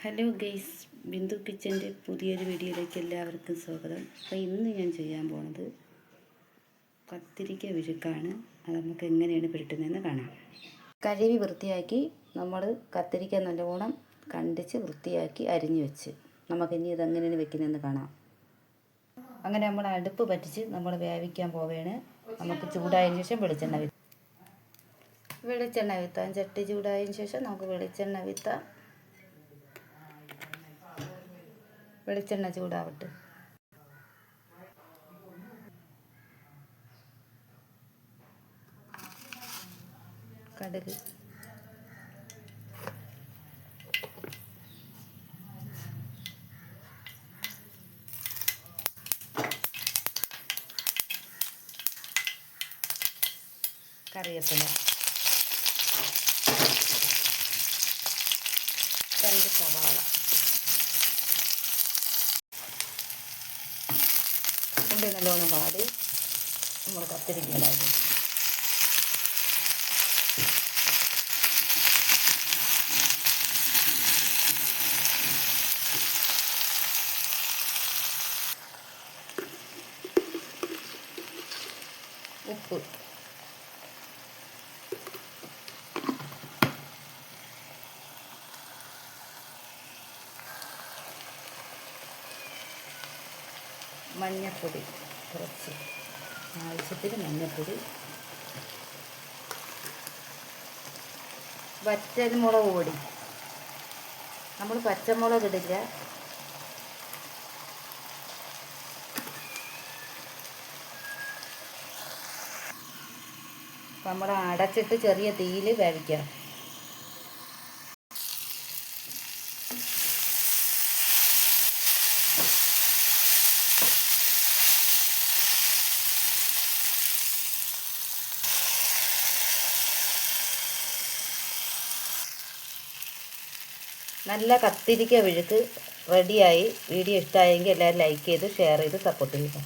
Hello guys Bindu കിച്ചന്റെ പുതിയൊരു വീഡിയോയിലേക്ക് എല്ലാവർക്കും സ്വാഗതം. അപ്പോൾ ഇന്ന് ഞാൻ ചെയ്യാൻ പോണത് കത്തിരിക്ക വിഴുക്കാണ്. അത് നമുക്ക് എങ്ങനെയാണ് പുരട്ടുന്നതെന്ന് കാണാം. കഴുകി വൃത്തിയാക്കി നമ്മൾ കത്തിരിക്ക നല്ലവണ്ണം കണ്ടിച്ച് വൃത്തിയാക്കി അരിഞ്ഞു വെച്ച്. നമുക്കിനി ഇത് എങ്ങനെയാണ് വെക്കുന്നതെന്ന് കാണാം. അങ്ങനെ നമ്മൾ അടുപ്പ് പറ്റിച്ച് നമ്മൾ വേവിക്കാൻ പോവുകയാണ്. നമുക്ക് ചൂടായതിനു ശേഷം വെളിച്ചെണ്ണ വെളിച്ചെണ്ണ വിത്താം. ചട്ടി ചൂടായതിനു ശേഷം നമുക്ക് വെളിച്ചെണ്ണ വിത്താം. വെളിച്ചെണ്ണ ചൂടാവട്ടെ. കടുക്. കറിവേപ്പില. രണ്ട് സവാള. ഉള്ളി നല്ലോണം വാടി. നമ്മൾ കത്തിരിക്കലായി ഉപ്പ്. മഞ്ഞൾപ്പൊടി കുറച്ച്. ആവശ്യത്തിന് മഞ്ഞൾപ്പൊടി വറ്റൽ പൊടി. നമ്മൾ പച്ചമുളക് ഇടില്ല. നമ്മൾ അടച്ചിട്ട് ചെറിയ തീയിൽ വേവിക്കാം. നല്ല കത്തിരിക്ക വിഴുക്ക് റെഡിയായി വീഡിയോ ഇഷ്ടമായെങ്കിൽ എല്ലാവരും ലൈക്ക് ചെയ്ത് ഷെയർ ചെയ്ത് സപ്പോർട്ട് ചെയ്യുക.